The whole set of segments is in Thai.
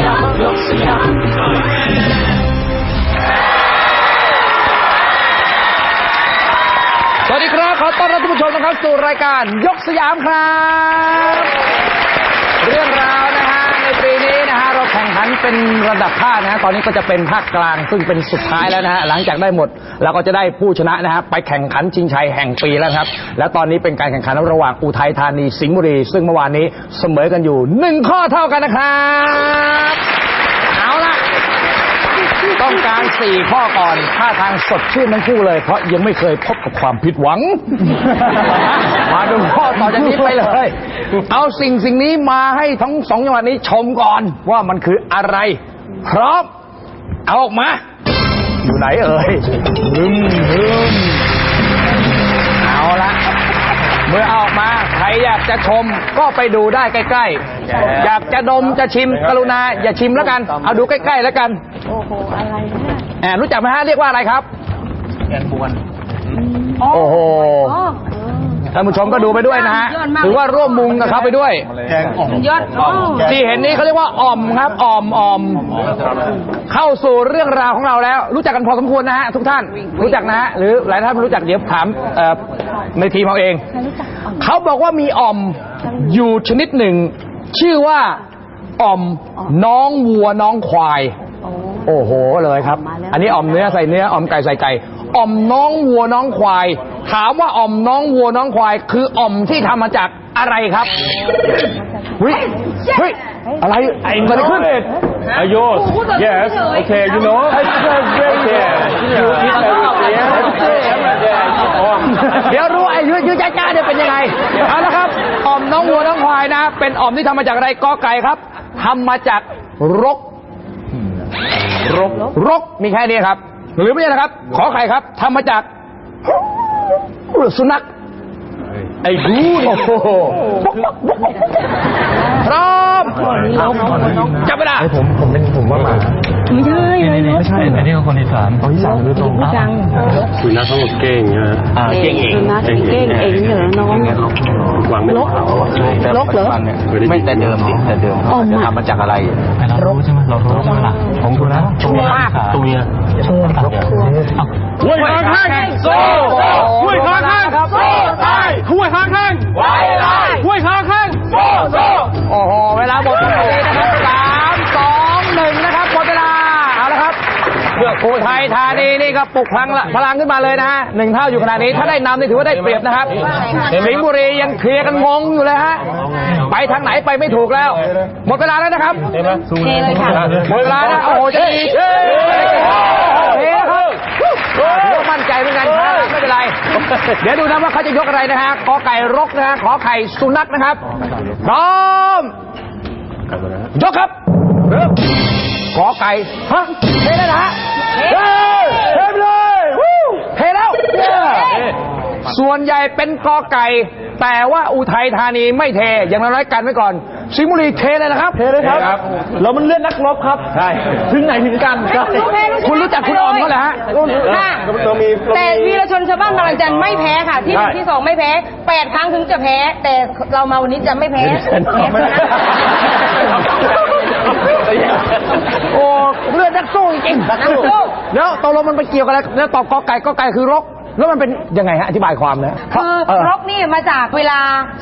ยามยกสยามสวัสดีครับ ขอต้อนรับทุกผู้ชมนะครับสู่รายการยกสยามครับ เรื่องราวนะฮะในปีนี้นะฮะเราแข่งขันเป็นระดับภาคนะฮะตอนนี้ก็จะเป็นภาคกลางซึ่งเป็นสุดท้ายแล้วนะฮะหลังจากได้หมดเราก็จะได้ผู้ชนะนะฮะไปแข่งขันชิงชัยแห่งปีแล้วครับ และตอนนี้เป็นการแข่งขันระหว่างอุทัยธานีสิงห์บุรี ซึ่งเมื่อวานนี้เสมอกันอยู่หนึ่งข้อเท่ากันนะครับ ต้องการสี่ข้อก่อนท่าทางสดชื่นทั้งคู่เลย เพราะยังไม่เคยพบกับความผิดหวัง มาดูข้อต่อจากนี้ไปเลย เอาสิ่งสิ่งนี้มาให้ทั้งสองจังหวัดนี้ชมก่อนว่ามันคืออะไร พร้อม เอาออกมา อยู่ไหนเอ่ยฮึมฮึมเอาละ เมื่อเอาออกมาใครอยากจะชมก็ไปดูได้ใกล้ ๆ อยากจะดมจะชิมกรุณาอย่าชิมแล้วกัน เอาดูใกล้ๆแล้วกันโอ้โหอะไรเนี่ยแอบรู้จักไหมฮะเรียกว่าอะไรครับโอ้โหอ๋อ ท่านผู้ชมก็ดูไปด้วยนะฮะยอดมากถือว่าร่วมมุงกับเขาไปด้วยยอดอ๋อที่เห็นนี้เขาเรียกว่าอ่อมครับอ่อมอ่อม เข้าสู่เรื่องราวของเราแล้ว รู้จักกันพอสมควรนะฮะทุกท่านรู้จักนะฮะหรือหลายท่านไม่รู้จักเดี๋ยวถามเอ่อในทีมเอาเอง เขาบอกว่ามีอ่อมอยู่ชนิดหนึ่ง ชื่อว่าอ่อมน้องวัวน้องควาย โอ้โหเลยครับ อันนี้อ่อมเนื้อใส่เนื้ออ่อมไก่ใส่ไก่ อ่อมน้องวัวน้องควาย ถามว่าอ่อมน้องวัวน้องควาย คืออ่อมที่ทำมาจากอะไรครับเฮ้ยเฮ้ยอะไรไอ้เกิดอะไรขึ้น Ayo, yes, okay, you know. Okay, you eat everything. เดี๋ยวรู้ไอ้ยืดยืดจ้าๆเนี่ยเป็นยังไง เอาละครับอ่อมน้องวัวน้องควายนะ เป็นอ่อมที่ทำมาจากอะไรกอไก่ครับทำมาจากรก รก รกมีแค่นี้ครับ หรือไม่ใช่นะครับ ขอไข่ครับทำมาจากสุนัขไอ้ดูโอ้โหพร้อมจับเวลาผมผมเป็นผมว่าหมาไม่ใช่เลยไม่ใช่อันนี้ก็คนอีสานคนอีสานหรือตรงผู้จังคือนักทั้งหมดเก่งนะอ่าเก่งเองนะเก่งเองเองเหรอน้องหวังไม่ลกลกเหรอไม่แต่เดิมสิแต่เดิมอ่อมอะทำมาจากอะไรเรารู้ใช่ไหมเรารู้ใช่ไหมล่ะผมรู้แล้วชัวร์มากตัวเมีย ชัวร์ห้วยขางแข้งโซ่ห้วยขางแข้งโซ่ตายห้วยขางแข้งไว้ไล่ห้วยขางแข้งโซ่โซ่โอ้โหเวลาหมดพอดีนะครับสามสองหนึ่งนะครับหมดเวลาเอาละครับเพื่ออุทัยธานีนี่ก็ปลุกพลังละพลังขึ้นมาเลยนะฮะหนึ่งเท่าอยู่ขนาดนี้ถ้าได้นำนี่ถือว่าได้เปรียบนะครับสิงห์บุรียังเคลียร์กันงงอยู่เลยฮะไปทางไหนไปไม่ถูกแล้ว หมดเวลาแล้วนะครับเทเลยค่ะหมดเวลาแล้วโอ้โหจะดี เดี๋ยวดูนะว่าเขาจะยกอะไรนะฮะกอไก่รกนะฮะขอไข่สุนัขนะครับพร้อมยกครับเริ่มขอไก่ฮะเทแล้วนะฮะเฮ้ยเทเลยวู้เทแล้วส่วนใหญ่เป็นกอไก่ แต่ว่าอุทัยธานีไม่เทอย่างน้อยๆกันไว้ก่อน สิงห์บุรีเทเลยนะครับเทเลยครับ เรามันเลื่อนนักรบครับ ใช่ ถึงไหนถึงกัน คุณรู้จักคุณออมเขาเหรอฮะค่ะเรามีแต่วีรชนชาวบ้านบางระจันไม่แพ้ค่ะ ที่หนึ่งที่สองไม่แพ้แปดครั้งถึงจะแพ้ แต่เรามาวันนี้จะไม่แพ้แพ้ชนะโอ้เลือดนักสู้จริงๆนักสู้แล้วตกลงมันไปเกี่ยวกับอะไรแล้วตอบกอไก่กอไก่คือรก แล้วมันเป็นยังไงฮะอธิบายความนะคือเออ รกนี่มาจากเวลา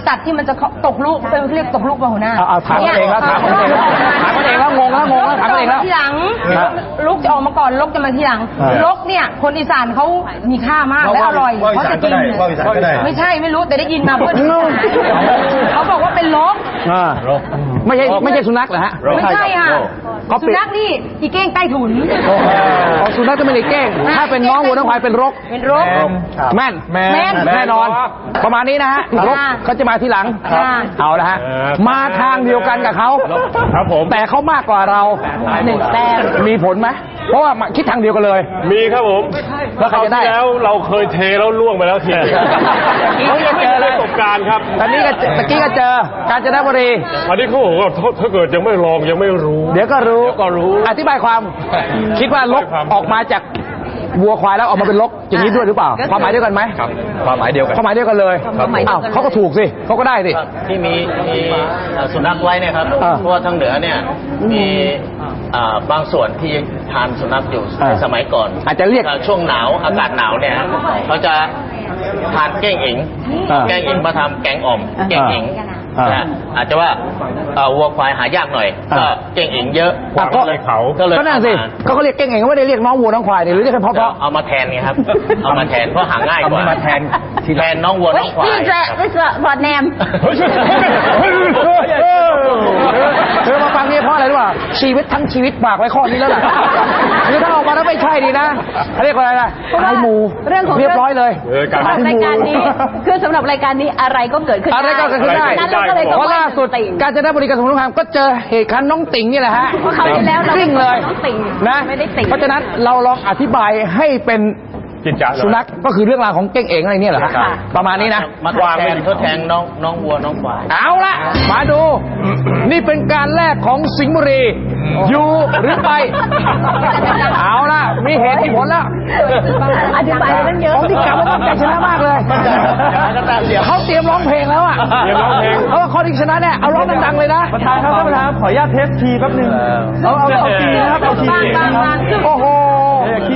สัตว์ที่มันจะตกลูกเป็นเรียกตกลูกมาหัวหน้าเอาเอาถามกันเองแล้วถามกันเองแล้วถามกันเองแล้วงงแล้วงงแล้วถามกันเองแล้ว ทีหลังฮะลูกจะออกมาก่อนลกจะมาทีหลังฮะลกเนี่ย คนอีสานเขามีค่ามากและอร่อยเพราะจะกินไม่ใช่ไม่รู้แต่ได้ยินมาเพื่อนเขาบอกว่าเป็นลก อ่า ไม่ใช่ไม่ใช่สุนัขเหรอฮะ ไม่ใช่ค่ะก็ปิดสุนัขนี่อีเก้งใต้ถุน ของสุนัขจะไม่ได้เก้ง ถ้าเป็นน้องวัวน้องควายเป็นรก เป็นรก แม่นแม่นแน่นอน ประมาณนี้นะฮะรกค่ะเขาจะมาทีหลังค่ะเอาละฮะมาทางเดียวกันกับเขาครับผม แต่เขามากกว่าเราหนึ่งแต้ม มีผลไหมเพราะว่ามาคิดทางเดียวกันเลย มีครับผมแล้วใครจะได้คาวที่แล้วเราเคยเทแล้วล่วงไปแล้วที เขาจะเจออะไรประส บการณ์ครับตอนนี้ก็เจอตะกี้ก็เจอ การจนบุรี อันนี้เขาบอกว่าถ้าถ้าเกิดยังไม่ลองยังไม่รู้ เดี๋ยวก็รู้ เดี๋ยวก็รู้ อธิบายความ คิดว่าลกอธิบายความออกมาจากวัวควายแล้วออกมาเป็นรกอย่างนี้ด้วยหรือเปล่า ความหมายเดียวกันไหมครับความหมายเดียวกัน ความหมายเดียวกันเลยความหมายเดียวกัน อ้าวเขาก็ถูกสิเขาก็ได้สิที่มีมีเอ่อสุนัขไว้เนี่ยครับอ่าเพราะว่าทางเหนือเนี่ยมีอ่าบางส่วนที่ทานสุนัขอยู่อ่าในสมัยก่อนอาจจะเรียกช่วงหนาวอากาศหนาวเนี่ยเขาจะ ทานเก้งอิงอ่าแกงอิงมาทำแกงอ่อมเก้งอิงอ่า นะฮะอาจจะว่าเอ่อวัวควายหายากหน่อยอ่าก็เก้งอิงเยอะอะก็เลยเขาก็เลยก็นั่นสิเอามาเขาก็เรียกเก่งเองเขาไม่ได้เรียกน้องวัวน้องควายนี่หรือเรียกแค่เพราะเพราะเอามาแทนไงครับ เอามาแทนเพราะหาง่ายกว่าเอามาแทนแทนน้องวัวน้องควายนี่จะครับไม่จะบอดแนมเธอมาฟังนี่เพราะอะไรรู้ป่ะชีวิตทั้งชีวิตฝากไว้ข้อนี้แล้วล่ะคือถ้าออกมาแล้วไม่ใช่ดีนะเขาเรียกว่าอะไรล่ะเพราะว่าตายหมูเรื่องของเรียบร้อยเลยเออการสำหรับรายการนี้คือสำหรับรายการนี้อะไรก็เกิดขึ้นอะไรก็เกิดขึ้นได้ฉะนั้นเราก็เลยต้องเพราะล่าสุดติ่งกาญจนบุรีกับสมุทรสงครามก็เจอเหตุการณ์น้องติ่งนี่แหละฮะเพราะคราวที่แล้วเรากลิ้งเลยน้องติ่งนะไม่ได้ติ่ง เพราะฉะนั้นเราลองอธิบายให้เป็น จินจาสุนัขก็คือเรื่องราวของเก้งเอ๋งอะไรเนี่ยเหรอฮะค่ะประมาณนี้นะ มาทดแทนทดแทนน้องน้องวัวน้องควาย เอาละมาดู นี่เป็นการแรกของสิงห์บุรี อยู่หรือไป เอาละมีเหตุมีผลแล้วอธิบายตั้งเยอะ ของที่กลับมาตั้งใจชนะมากเลยเขาเตรียมร้องเพลงแล้วอะเตรียมร้องเพลง เขาว่าข้อที่ชนะเนี่ยเอาร้องดังๆเลยนะประธานครับท่านประธานขออนุญาตเทสทีแป๊บหนึงเอาเอาเอาทีนะครับเอาทีบางบางบางซึกโอ้โห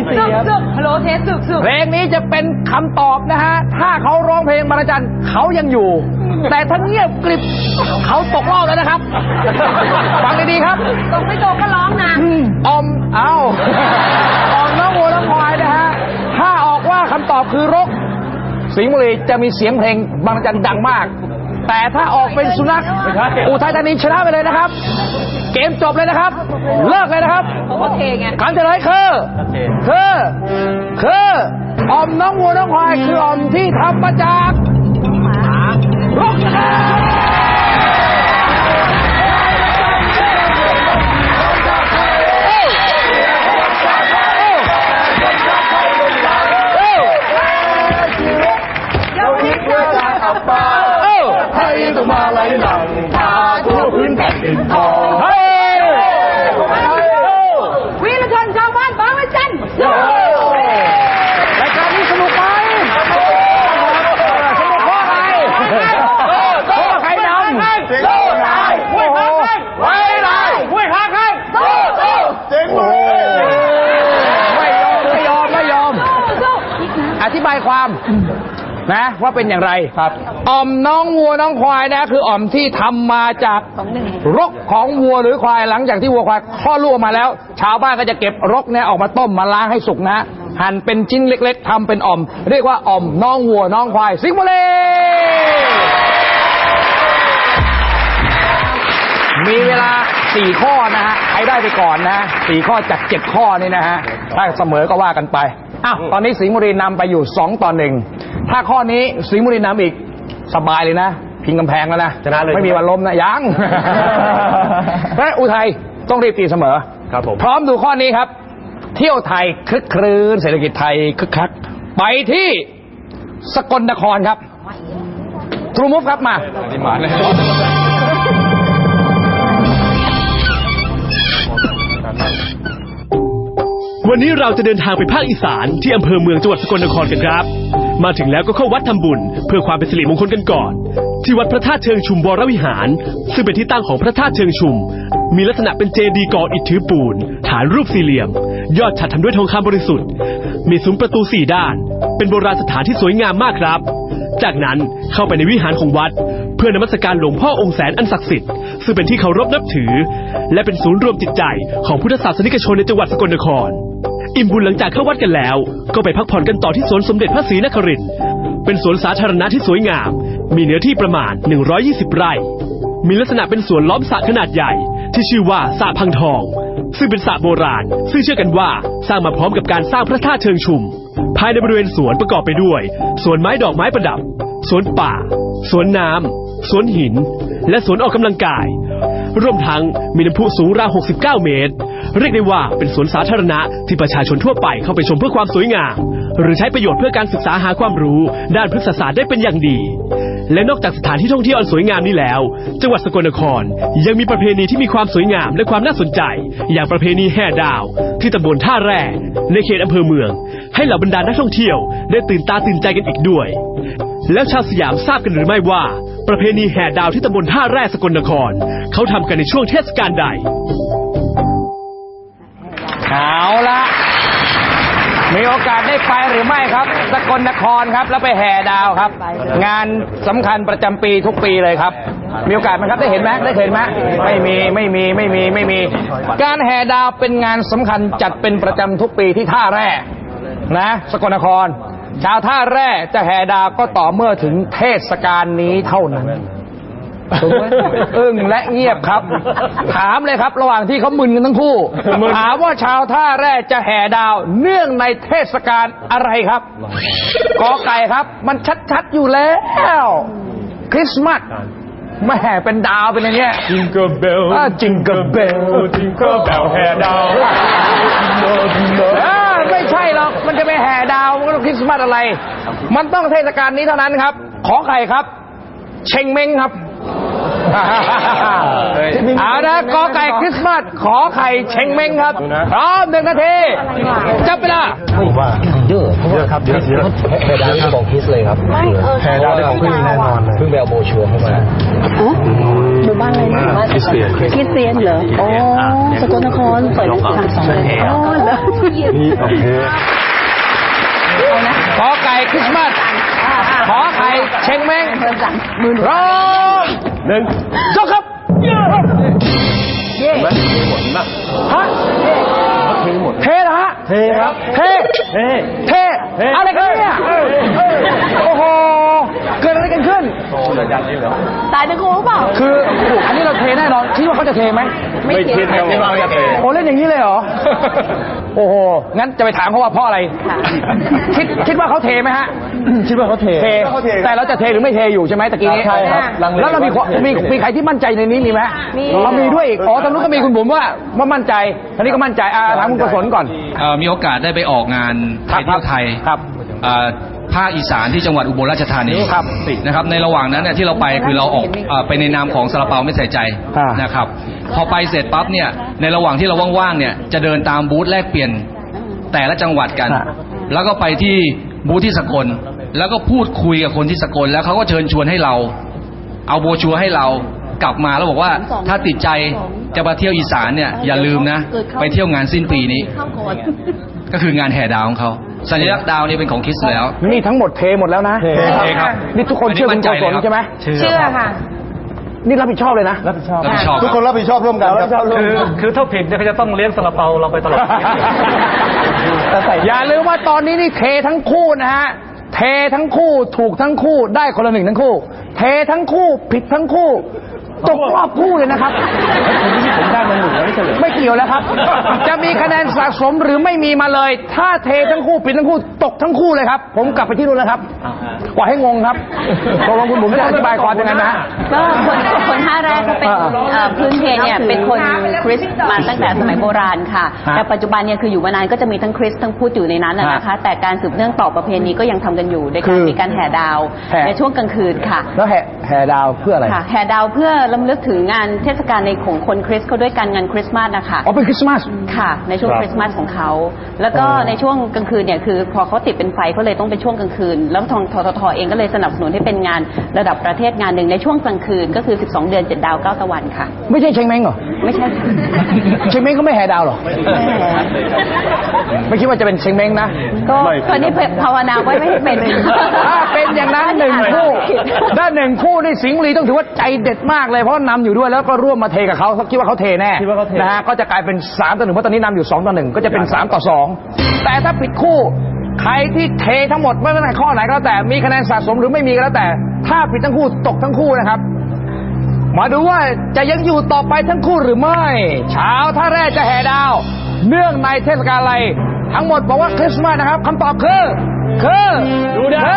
ขี้ซึตีกครับซึกฮัลโหลเทสซึกซึกเพลงนี้จะเป็นคำตอบนะฮะ ถ้าเขาร้องเพลงบรรจันเขายังอยู่ แต่ถ้าเงียบกริบเขาตกรอบแล้วนะครับ ฟังดีๆครับ ตกไม่ตกก็ร้องนะออมเอาออมน้องวัวน้องควายนะฮะ ถ้าออกว่าคำตอบคือรก สิงห์บุรีจะมีเสียงเพลงบางจันดังมาก แต่ถ้าออกเป็นสุนัขอุทัยธานีชนะไปเลยนะครับ เกมจบเลยนะครับ เลิกเลยนะครับโอเคไงการเฉลยคือคือคือออมน้องวัวน้องควายคือออมที่ทำมาจากรกนะครับเอ้าให้ต้องมาไหลหลังพาทั่วพื้นแผ่นดินทอง เฮ้ย วีรชนชาวบ้านบางละจัน รายการนี้สนุกไหมสนุกเพราะอะไรเพราะใครนำ โลกได้ โอ้โห ไว้ได้ ห้วยขาข้าง โอ้โหเจ๋งเลย ไม่ยอมไม่ยอมไม่ยอม อธิบายความ นะว่าเป็นอย่างไรครับอ่อมน้องวัวน้องควายนะ คืออ่อมที่ทำมาจากรกของวัวหรือควายหลังจากที่วัวควายคลอดลูกออกมาแล้ว ชาวบ้านก็จะเก็บรกเนี่ยออกมาต้มมาล้างให้สุกนะ หั่นเป็นชิ้นเล็ก ๆทำเป็นอ่อม เรียกว่าอ่อมน้องวัวน้องควายสิงห์บุรีมีเวลาสี่ข้อนะฮะใครได้ไปก่อนนะสี่ข้อจากเจ็ดข้อนี่นะฮะถ้าเสมอก็ว่ากันไป อ้าวตอนนี้สิงห์บุรีนำไปอยู่สองต่อหนึ่งถ้าข้อนี้สิงห์บุรีนำอีกสบายเลยนะ พิงกำแพงแล้วนะชนะเลย ไม่มีวันล้มนะ ยังเพราะฉะนั้นอุทัยต้องรีบตีเสมอ ครับผม พร้อมดูข้อนี้ครับ เที่ยวไทยคลึกครื้นเศรษฐกิจไทยคึกคัก ไปที่สกลนครครับ ทรูมุฟครับมา วันนี้เราจะเดินทางไปภาคอีสานที่อำเภอเมืองจังหวัดสกลนครกันครับ มาถึงแล้วก็เข้าวัดทำบุญ เพื่อความเป็นสิริมงคลกันก่อน ที่วัดพระธาตุเชิงชุมวรวิหาร ซึ่งเป็นที่ตั้งของพระธาตุเชิงชุม มีลักษณะเป็นเจดีย์ก่ออิฐถือปูน ฐานรูปสี่เหลี่ยม ยอดฉัดทำด้วยทองคำบริสุทธิ์ มีซุ้มประตูสี่ด้าน เป็นโบราณสถานที่สวยงามมากครับ จากนั้นเข้าไปในวิหารของวัด เพื่อนมัสการหลวงพ่อองค์แสนอันศักดิ์สิทธิ์ซึ่งเป็นที่เคารพนับถือ และเป็นศูนย์รวมจิตใจของพุทธศาสนิกชนในจังหวัดสกลนคร อิ่มบุญหลังจากเข้าวัดกันแล้ว ก็ไปพักผ่อนกันต่อที่สวนสมเด็จพระศรีนครินทร์เป็นสวนสาธารณะที่สวยงาม มีเนื้อที่ประมาณ 120 ไร่ มีลักษณะเป็นสวนล้อมสระขนาดใหญ่ ที่ชื่อว่าสระพังทอง ซึ่งเป็นสระโบราณ ซึ่งเชื่อกันว่าสร้างมาพร้อมกับการสร้างพระธาตุเชิงชุม ภายในบริเวณสวนประกอบไปด้วย สวนไม้ดอกไม้ประดับ สวนป่า สวนน้ำสวนหิน และสวนออกกำลังกายรวมทั้งมีน้ำพุสูงราว 69 เมตร เรียกได้ว่าเป็นสวนสาธารณะที่ประชาชนทั่วไปเข้าไปชมเพื่อความสวยงาม หรือใช้ประโยชน์เพื่อการศึกษาหาความรู้ ด้านพฤกษศาสตร์ได้เป็นอย่างดี และนอกจากสถานที่ท่องเที่ยวอันสวยงามนี้แล้ว จังหวัดสกลนครยังมีประเพณีที่มีความสวยงามและความน่าสนใจ อย่างประเพณีแห่ดาว ที่ตำบลท่าแร่ในเขตอำเภอเมือง ให้เหล่าบรรดานักท่องเที่ยวได้ตื่นตาตื่นใจกันอีกด้วย แล้วชาวสยามทราบกันหรือไม่ว่า ประเพณีแห่ดาวที่ตำบลท่าแร่สกลนคร เขาทำกันในช่วงเทศกาลใด เอาละมีโอกาสได้ไปหรือไม่ครับ สกลนครครับแล้วไปแห่ดาวครับ งานสำคัญประจำปีทุกปีเลยครับ มีโอกาสไหมครับได้เห็นไหมได้เห็นไหมไม่มีไม่มีไม่มีไม่มี การแห่ดาวเป็นงานสำคัญจัดเป็นประจำทุกปีที่ท่าแร่นะ สกลนคร ชาวท่าแร่จะแห่ดาวก็ต่อเมื่อถึงเทศกาลนี้เท่านั้น ถูกไหมอึ้งและเงียบครับ ถามเลยครับ ระหว่างที่เขามึนกันทั้งคู่ ถามว่าชาวท่าแร่จะแห่ดาว เนื่องในเทศกาลอะไรครับกอไก่ครับ มันชัดๆอยู่แล้ว คริสต์มาสไม่แห่เป็นดาวเป็นอย่างเงี้ย จิงเกิลเบลจิงเกิลเบลจิงเกิลเบลแห่ดาวไม่ใช่หรอกมันจะไปแห่ดาวมันก็ต้องคริสต์มาสอะไร มันต้องเทศกาลนี้เท่านั้นครับ ขอไข่ครับ เชงเม้งครับ เอานะกอไก่คริสต์มาสขอไข่เชงเม้งครับ พร้อมหนึ่งนาทีจับเวลาเยอะเยอะครับเยอะเยอะแพรดาวที่บอกคิสเลยครับแพรดาวที่ของพึ่งแน่นอนเลยเพิ่งไปเอาโบชัวร์เข้ามาหมู่บ้านอะไรนะคริสเตียนคริสเตียนเหรออ๋อสกลนครเปิดได้สิบสองเลยอ๋อเหรอนี่โอเคขอไก่คริสต์มาสขอไข่เชงเม้งพร้อม หนึ่งจบครับฮะเทเหรอฮะเทครับเทเฮ้เทอะไรกันเนี่ยโอ้โหเกิดอะไรกั นขึ้นตายทั้งคู่เปล่า คืออันนี้เราเทแน่นอนคิดว่าเขาจะเทไหมไม่คิดไม่ว่าจะเทโอ้เล่นอย่างนี้เลยเหรอ โอ้โห งั้นจะไปถามเขาว่าเพราะอะไร คิดคิดว่าเขาเทไหมฮะ คิดว่าเขาเทเทแต่เราจะเทหรือไม่เทอยู่ใช่ไหมตะกี้นี้ใช่ครับลังเลแล้วเรามีความมีมีใครที่มั่นใจในนี้มีไหมมีเรามีด้วยอีก อ๋อทางนู้นก็มีคุณบุ๋มว่าว่ามั่นใจทางนี้ก็มั่นใจอ่าถามคุณกุศลก่อนเอ่อมีโอกาสได้ไปออกงานไทยเที่ยวไทยครับเอ่อ ภาคอีสานที่จังหวัดอุบลราชธานีครับนะครับ ในระหว่างนั้นเนี่ยที่เราไปคือเราออกเอ่อไปในนามของซาลาเปาไม่ใส่ใจอ่าน นะครับ พอไปเสร็จปั๊บเนี่ยในระหว่างที่เราว่างๆเนี่ยจะเดินตามบูธแลกเปลี่ยนแต่ละจังหวัดกันแล้วก็ไปที่บูธที่สกลแล้วก็พูดคุยกับคนที่สกลแล้วเขาก็เชิญชวนให้เรา เอาโบรชัวร์ให้เรากลับมาแล้วบอกว่าถ้าติดใจจะมาเที่ยวอีสานเนี่ยอย่าลืมนะ ไปเที่ยวงานสิ้นปีนี้เข้าก่อนก็คืองานแห่ดาวของเขา สัญลักษณ์ดาวนี่เป็นของคริสต์แล้ว นี่ทั้งหมดเทหมดแล้วนะเทเทครับ นี่ทุกคนเชื่อคุณกุศลใช่ไหมเชื่อค่ะ นี่รับผิดชอบเลยนะ รับผิดชอบรับผิดชอบทุกคนรับผิดชอบร่วมกันครับคือคือถ้าผิดเนี่ยเขาจะต้องเลี้ยงซาลาเปาเราไปตลอดชีวิตแต่ใส่อย่าลืมว่าตอนนี้นี่เททั้งคู่นะฮะเททั้งคู่ถูกทั้งคู่ได้คนละหนึ่งทั้งคู่ เททั้งคู่ผิดทั้งคู่ ตกรอบคู่เลยนะครับ ผมได้มาหนึ่งแล้วไม่เฉลยไม่เกี่ยวแล้วครับ จะมีคะแนนสะสมหรือไม่มีมาเลย ถ้าเททั้งคู่ผิดทั้งคู่ตกทั้งคู่เลยครับ ผมกลับไปที่นู่นแล้วครับปล่อยให้งงครับตกลงคุณบุ๋มจะอธิบายความยังไงนะฮะ ก็คนคนท่าแรกเขาเป็นอ่าเอ่อพื้นเพเนี่ยเป็นคนคริสต์มาตั้งแต่สมัยโบราณค่ะ ฮะ แต่ปัจจุบันเนี่ยคืออยู่มานานก็จะมีทั้งคริสต์ทั้งพูดอยู่ในนั้นนะนะคะ แต่การสืบเนื่องต่อประเพณีก็ยังทำกันอยู่โดยคืการอมีการแห่ดาวแห่ ในช่วงกลางคืนค่ะ แล้วแห่แห่ดาวเพื่ออะไร ค่ะแห่ดาวเพื่อลำลึกถึงงานเทศกาลในของคนคริสต์เขาด้วยการงานคริสต์มาสนะคะอ๋อเป็นคริสต์มาส ค่ะ ในช่วงครับคริสต์มาสของเขา แล้วก็ในช่วงกลางคืนเนี่ยคือ พอเขาติดเป็นไฟเขาเลยต้องเป็นช่วงกลางคืน แล้วทางทททเองก็เลยสนับสนุนให้เป็นงานระดับประเทศงานหนึ่งในช่วงกลางคืนก็คือ 12 เดือน 7 ดาว 9 ตะวันค่ะ ไม่ใช่เชงเม้งเหรอไม่ใช่ค่ะเชงเม้งก็ไม่แห่ดาวเหรอไม่คิดว่าจะเป็นเชงเม้งนะ ก็ตอนนี้ภาวนาไว้ไม่ให้เป็น ถ้าเป็นอย่างนั้นหนึ่งคู่ด้านหนึ่งคู่นี่สิงห์บุรีต้องถือว่าใจเด็ดมากเลยเพราะนำอยู่ด้วยแล้วก็ร่วมมาเทกับเขาเขาคิดว่าเขาเทแน่คิดว่าเขาเท นะฮะก็จะกลายเป็น3ต่อหนึ่งเพราะตอนนี้นำอยู่2ต่อหนึ่งก็จะเป็น3ต่อ2แต่ถ้าผิดคู่ใครที่เททั้งหมดไม่ว่าในข้อไหนก็แล้วแต่มีคะแนนสะสมหรือไม่มีก็แล้วแต่ ถ้าผิดทั้งคู่ตกทั้งคู่นะครับ มาดูว่าจะยังอยู่ต่อไปทั้งคู่หรือไม่เช้าท่าแร่จะแห่ดาว เนื่องในเทศกาลอะไร ทั้งหมดบอกว่าคริสต์มาสนะครับคำตอบคือ คือดูนะห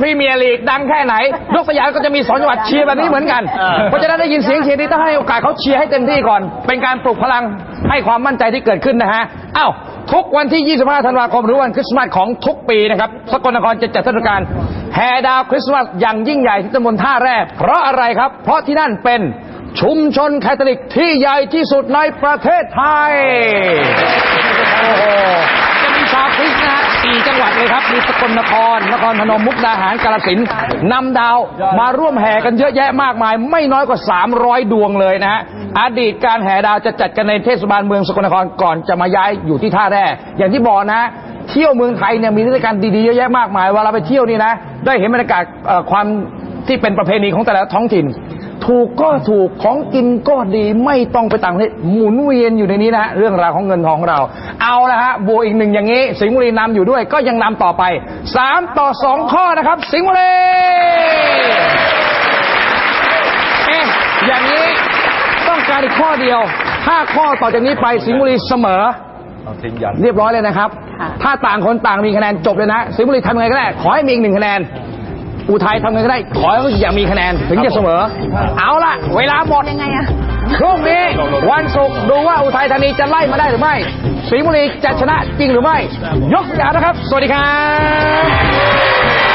พรีเมียร์ลีกดังแค่ไหนยกสยามก็จะมีสองจังหวัดเชียร์แบบนี้เหมือนกัน เพราะฉะนั้นได้ยินเสียงเชียร์นี้ต้องให้โอกาสเขาเชียร์ให้เต็มที่ก่อน เป็นการปลุกพลังให้ความมั่นใจที่เกิดขึ้นนะฮะอ้าวทุกวันที่ 25 ธันวาคมหรือวันคริสต์มาสของทุกปีนะครับ สกลนครจะจัดเทศกาลแห่ดาวคริสต์มาสอย่างยิ่งใหญ่ที่ตำบลท่าแร่เพราะอะไรครับ เพราะที่นั่นเป็นชุมชนแคทอลิกที่ใหญ่ที่สุดในประเทศไทย โอ้โห 4 จังหวัดเลยครับ มีสกลนคร นครพนม มุกดาหาร กาฬสินธุ์นำดาวมาร่วมแห่กันเยอะแยะมากมาย ไม่น้อยกว่า 300 ดวงเลยนะฮะ อดีตการแห่ดาวจะจัดกันในเทศบาลเมืองสกลนครก่อนจะมาย้ายอยู่ที่ท่าแร่ อย่างที่บอกนะ เที่ยวเมืองไทยเนี่ยมีเทศกาลดีๆเยอะแยะมากมาย เวลาไปเที่ยวนี่นะ ได้เห็นบรรยากาศความที่เป็นประเพณีของแต่ละท้องถิ่น ถูกก็ถูกของกินก็ดีไม่ต้องไปต่างประเทศหมุนเวียนอยู่ในนี้นะฮะเรื่องราวของเงินทองของเรา เอาละฮะบวกอีกหนึ่งอย่างนี้ สิงห์บุรีนำอยู่ด้วยก็ยังนำต่อไปสามต่อสองข้อนะครับ สิงห์บุรีเอ๊ะอย่างนี้ต้องการอีกข้อเดียวถ้าข้อต่อจากนี้ไปสิงห์บุรีเสมอเรียบร้อยเลยนะครับค่ะถ้าต่างคนต่างมีคะแนนจบเลยนะ สิงห์บุรีทำยังไงก็ได้ขอให้มีอีกหนึ่งคะแนน อุทัยทำยังไงก็ได้ ขอให้อย่ามีคะแนนถึงจะเสมอ เอาล่ะ เวลาหมดยังไงอะพรุ่งนี้วันศุกร์ดูว่าอุทัยธานีจะไล่มาได้หรือไม่สิงห์บุรีจะชนะจริงหรือไม่ ยกสยามนะครับ สวัสดีครับ